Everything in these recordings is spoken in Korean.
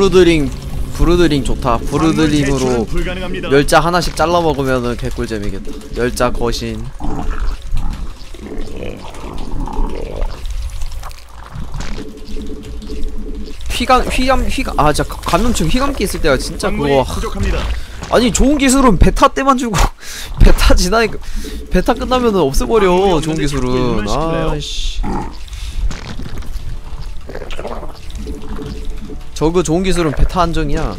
브루드링 브루드링 좋다 브루드링으로. 멸자 하나씩 잘라 먹으면은 개꿀잼이겠다 멸자 거신 휘감 휘감 휘감 아 진짜 감염증 휘감기 있을 때가 진짜 그거. 아니 좋은 기술은 베타 때만 주고 베타 지나니까 베타 끝나면은 없애버려 좋은 기술은? 아씨 저그 좋은 기술은 베타 한정이야.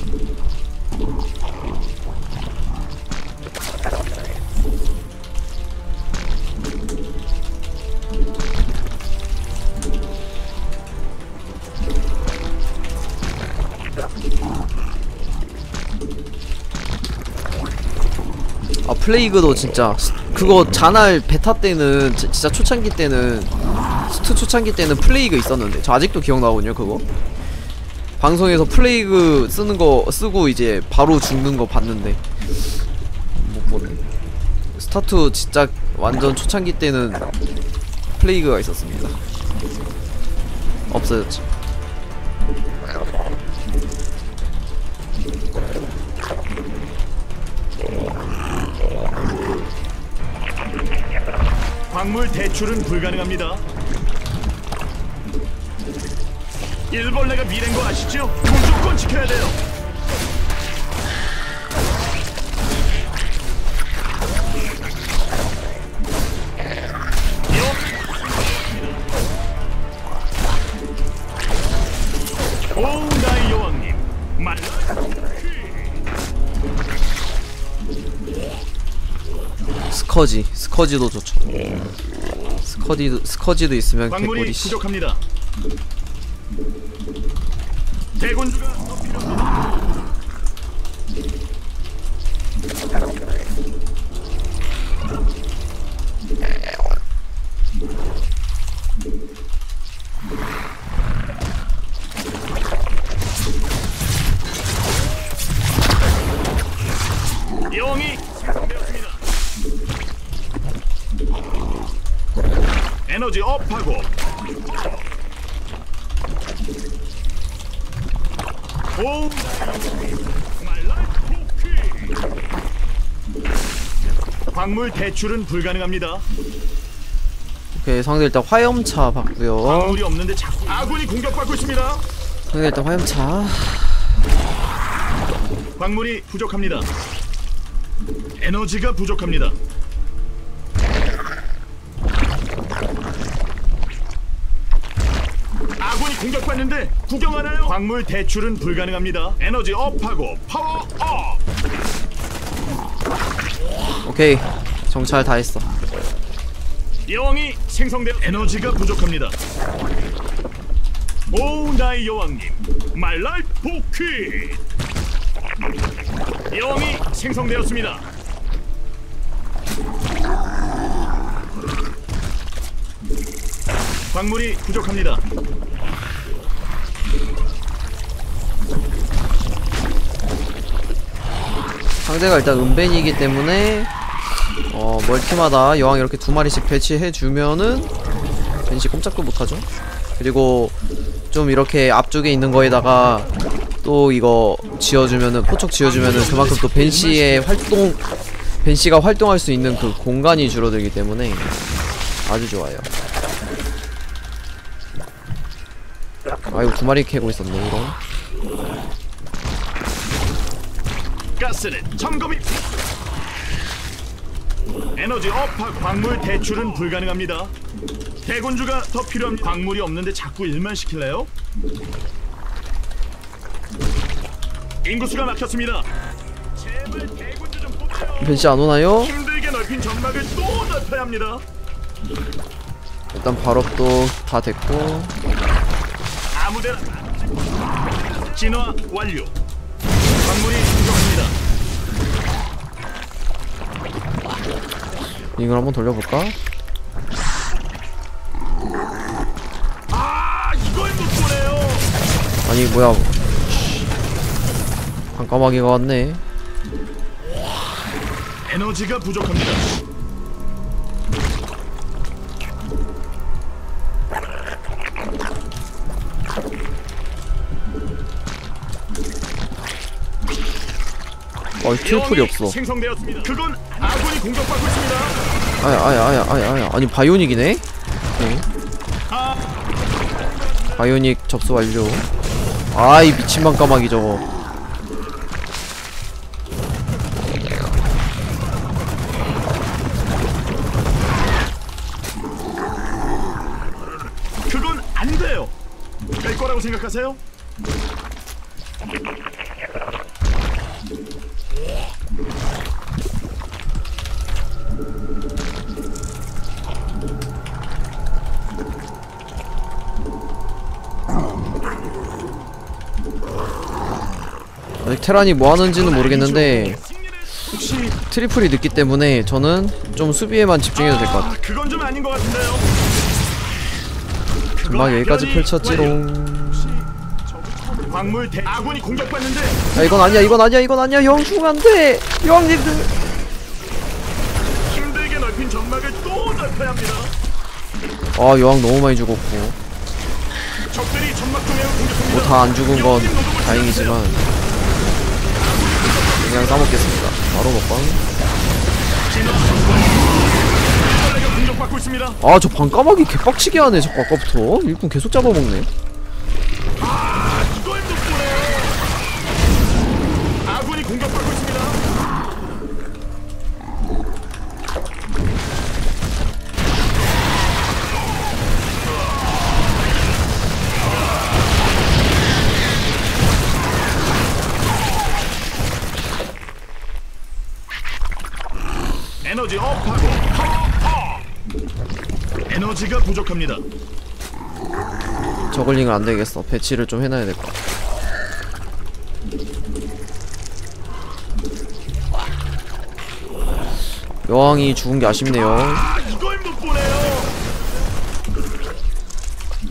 아 플레이그도 진짜 스- 그거 자날 베타 때는 지- 진짜 초창기 때는 스투 초창기 때는 플레이그 있었는데 저 아직도 기억나거든요 그거 방송에서 플레이그 쓰는 거 쓰고 이제 바로 죽는 거 봤는데. 못 보네. 스타투 진짜 완전 초창기 때는 플레이그가 있었습니다. 없어졌죠. 광물 대출은 불가능합니다. 일벌레가 미래인 거 아시죠? 무조건 지켜야 돼요. 오 나의 여왕님 말 스커지 스커지도 좋죠 스커지도 스커지도 있으면 광물이 개꿀이씨 부족합니다. 대군주가 더 필요합니다. 여왕이 생성되었습니다. 에너지 업하고 오 광물 대출은 불가능합니다. 오케이 상대 일단 화염차 받고요 광물이 없는데 자꾸 아군이 공격받고 있습니다. 상대 일단 화염차 광물이 부족합니다. 에너지가 부족합니다. 공격받는데 구경하나요? 광물 대출은 불가능합니다. 에너지 업하고 파워 업. 오케이 정찰 다 했어 여왕이 생성된 에너지가 부족합니다. 오 나의 여왕님 말랄 복귀. 여왕이 생성되었습니다. 광물이 부족합니다. 상대가 일단 은벤이기 때문에 어 멀티마다 여왕 이렇게 두 마리씩 배치해 주면은 벤시 꼼짝도 못하죠. 그리고 좀 이렇게 앞쪽에 있는 거에다가 또 이거 지어주면은 포척 지어주면은 그만큼 또 벤시의 활동 벤시가 활동할 수 있는 그 공간이 줄어들기 때문에 아주 좋아요. 아이고 두 마리 캐고 있었네 이런 가스는 점검이 에너지 업하 광물 대출은 불가능합니다. 대군주가 더 필요한 광물이 없는데 자꾸 일만 시킬래요? 인구수가 막혔습니다. 제발 대군주 좀 뽑아요. 벤시 안 오나요? 힘들게 넓힌 점막을 또 넓혀야 합니다. 일단 발업도 다 됐고 아무데나 진화 완료. 광물이 부족합니다. 이걸 한번 돌려볼까? 아 이걸 못 보네요. 아니 뭐야 깜깜하게가 왔네 에너지가 부족합니다. 어 트리플이 없어 생성되었습니다. 그건 아군이 공격받고 있습니다. 아야 아야 아야 아야 아야 아니 바이오닉이네? 오케이 바이오닉 접수 완료 아이 미친만 까마귀 저거 그건 안 돼요. 될 거라고 생각하세요? 테란이 뭐 하는지는 모르겠는데 혹시 트리플이 늦기 때문에 저는 좀 수비에만 집중해도 될 것 같아 아, 그건 좀 아닌 것 같은데요. 금방 여기까지. 펼쳤지롱 광물 대 아군이 공격받는데 야 이건 아니야 이건 아니야 이건 아니야 죽으면 안돼 여왕님들 힘들게 넓힌 점막을 또 넓혀야 합니다. 아 여왕 너무 많이 죽었고 적들이 점막 중앙을 공격합니다. 뭐다 안 죽은 건 다행이지만 그냥 까먹겠습니다. 바로 먹방. 적들에게 공격받고 있습니다. 아저 방까마귀 개빡치게 하네 자꾸 아까부터. 일꾼 계속 잡아먹네 에너지 업하고. 에너지가 부족합니다. 저글링을 안 되겠어 배치를 좀 해놔야 될 것 같아 여왕이 죽은 게 아쉽네요 아 이걸 못 보네요.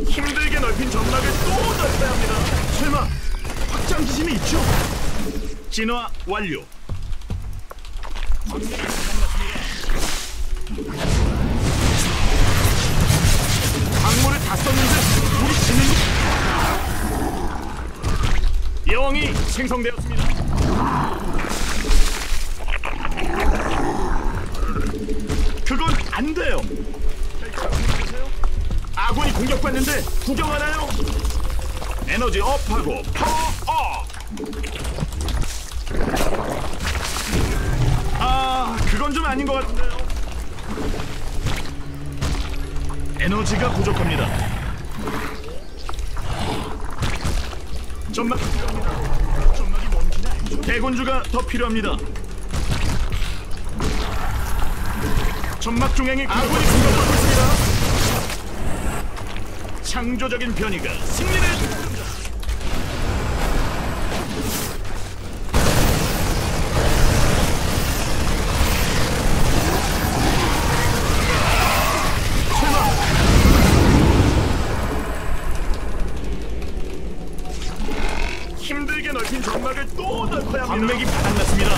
힘들게 넓힌 점막을 또 넓혀야 합니다. 설마 확장 기심이 있죠? 진화 완료. 다 썼는데 우리 지는 여왕이 생성되었습니다. 그건 안 돼요. 아군이 공격받는데 구경하나요? 에너지 업하고 파워 업. 아, 그건 좀 아닌 것 같은데 에너지가 부족합니다. 점막? 대군주가 더 필요합니다. 점막 중앙에 아군이 공격받고 있습니다. 창조적인 변이가 승리를 점막을 또 넓혀야 합니다. 광맥이 바닥났습니다.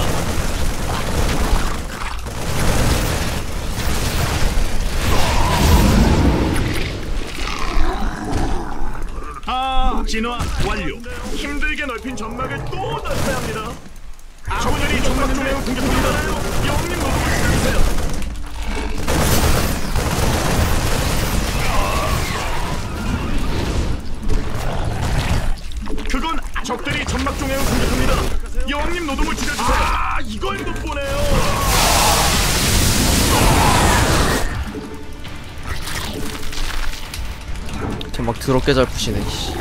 아, 진화 완료. 힘들게 넓힌 점막을 또 넓혀야 합니다. 아군들이 점막 중에 공격합니다. 더럽게 잘 푸시네 씨.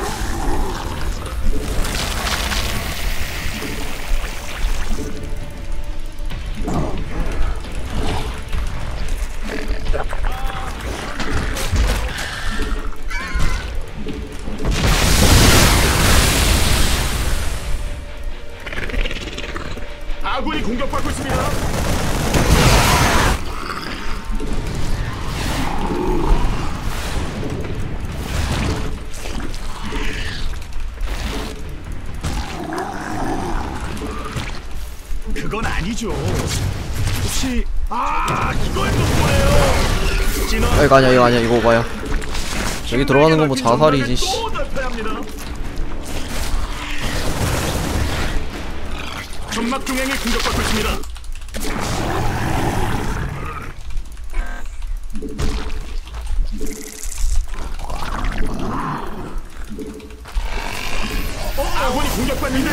아군이 공격받고 있습니다. 그건 아니죠. 혹시 아 이걸 못 보네요. 진화. 아 이거 아니야 이거 아니야 이거 봐요 여기 들어가는 건 뭐 자살이지 씨. 점막 중앙이 공격받고 있습니다. 어, 아군이 공격받는데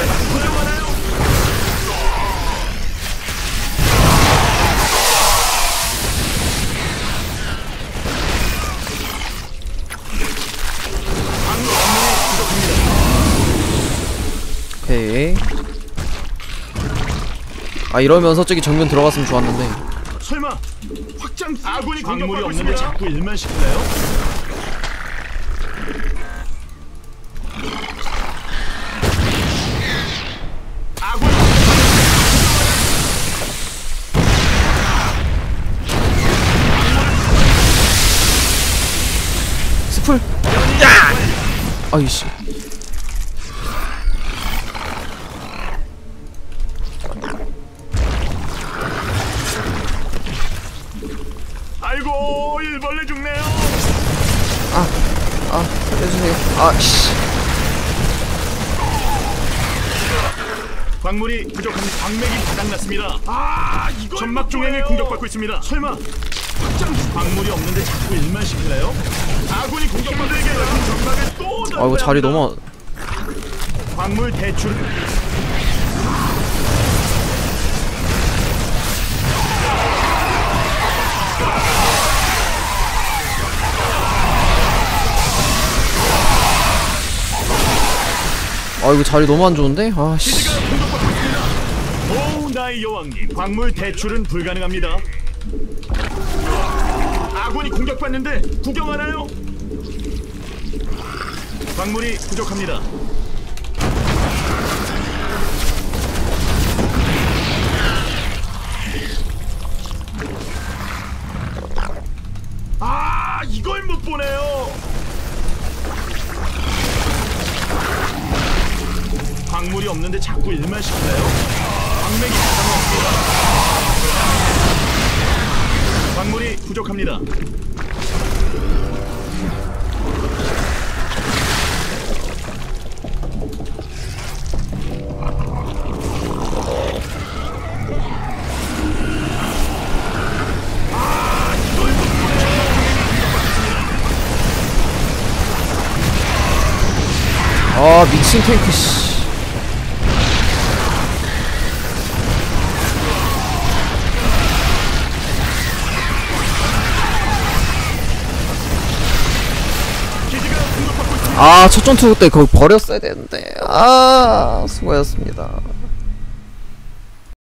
아 이러면서 저기 정면 들어갔으면 좋았는데. 설마 확장 아군이 광물이 없는데 자꾸 일만 시킬래요? 아군. 스풀. 야! 아이씨 아씨 광물이 부족합니다. 광맥이 바닥났습니다. 아 이거 점막 중앙에 공격받고 있습니다. 설마 광물이 없는데 자꾸 일만 시킬래요? 아군이 공격받고 있습니다. 점막에 또 아이고 자리 너무 광물 대출 아이고 자리 너무 안 좋은데 아씨. 오 나의 여왕님 광물 대출은 불가능합니다. 아군이 공격받는데 구경하나요? 광물이 부족합니다. 아 이걸 못 보네요. 광물이 없는데 자꾸 일만 시킬래요? 광맥이 가상없습니다. 광물이 부족합니다. 아 미친 탱크 씨 아, 첫 전투 때 그거 버렸어야 되는데. 아, 수고하셨습니다.